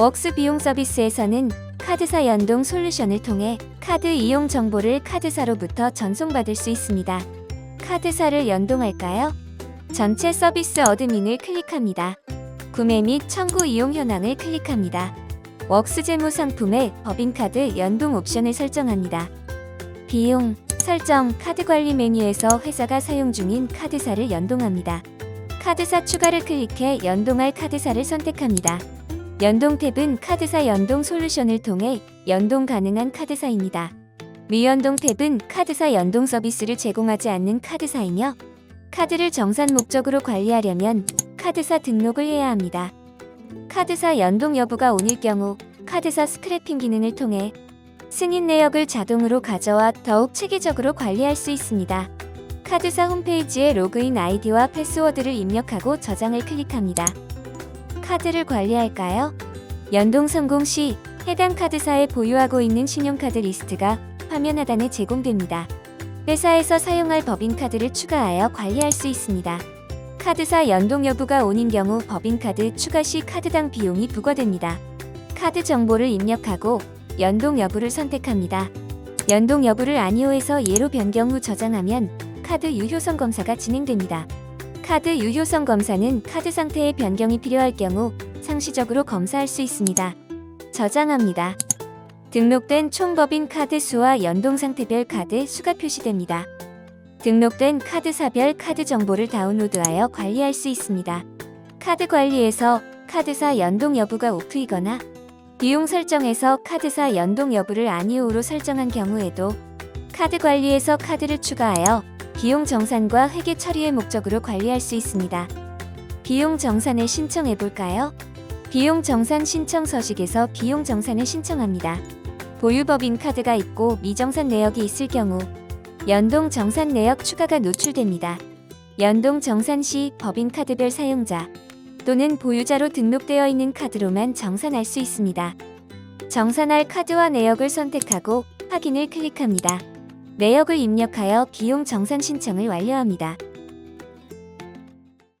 웍스 비용 서비스에서는 카드사 연동 솔루션을 통해 카드 이용 정보를 카드사로부터 전송받을 수 있습니다. 카드사를 연동할까요? 전체 서비스 어드민을 클릭합니다. 구매 및 청구 이용 현황을 클릭합니다. 웍스 재무 상품의 법인카드 연동 옵션을 설정합니다. 비용, 설정, 카드 관리 메뉴에서 회사가 사용 중인 카드사를 연동합니다. 카드사 추가를 클릭해 연동할 카드사를 선택합니다. 연동 탭은 카드사 연동 솔루션을 통해 연동 가능한 카드사입니다. 미연동 탭은 카드사 연동 서비스를 제공하지 않는 카드사이며 카드를 정산 목적으로 관리하려면 카드사 등록을 해야 합니다. 카드사 연동 여부가 온일 경우 카드사 스크래핑 기능을 통해 승인 내역을 자동으로 가져와 더욱 체계적으로 관리할 수 있습니다. 카드사 홈페이지에 로그인 아이디와 패스워드를 입력하고 저장을 클릭합니다. 카드를 관리할까요? 연동 성공 시 해당 카드사에 보유하고 있는 신용카드 리스트가 화면 하단에 제공됩니다. 회사에서 사용할 법인카드를 추가하여 관리할 수 있습니다. 카드사 연동 여부가 온인 경우 법인카드 추가 시 카드당 비용이 부과됩니다. 카드 정보를 입력하고 연동 여부를 선택합니다. 연동 여부를 아니오에서 예로 변경 후 저장하면 카드 유효성 검사가 진행됩니다. 카드 유효성 검사는 카드 상태의 변경이 필요할 경우 상시적으로 검사할 수 있습니다. 저장합니다. 등록된 총 법인 카드 수와 연동 상태별 카드 수가 표시됩니다. 등록된 카드사별 카드 정보를 다운로드하여 관리할 수 있습니다. 카드 관리에서 카드사 연동 여부가 오프이거나 비용 설정에서 카드사 연동 여부를 아니오로 설정한 경우에도 카드 관리에서 카드를 추가하여 비용 정산과 회계 처리의 목적으로 관리할 수 있습니다. 비용 정산을 신청해 볼까요? 비용 정산 신청 서식에서 비용 정산을 신청합니다. 보유법인 카드가 있고 미정산 내역이 있을 경우 연동 정산 내역 추가가 노출됩니다. 연동 정산 시 법인 카드별 사용자 또는 보유자로 등록되어 있는 카드로만 정산할 수 있습니다. 정산할 카드와 내역을 선택하고 확인을 클릭합니다. 내역을 입력하여 비용 정산 신청을 완료합니다.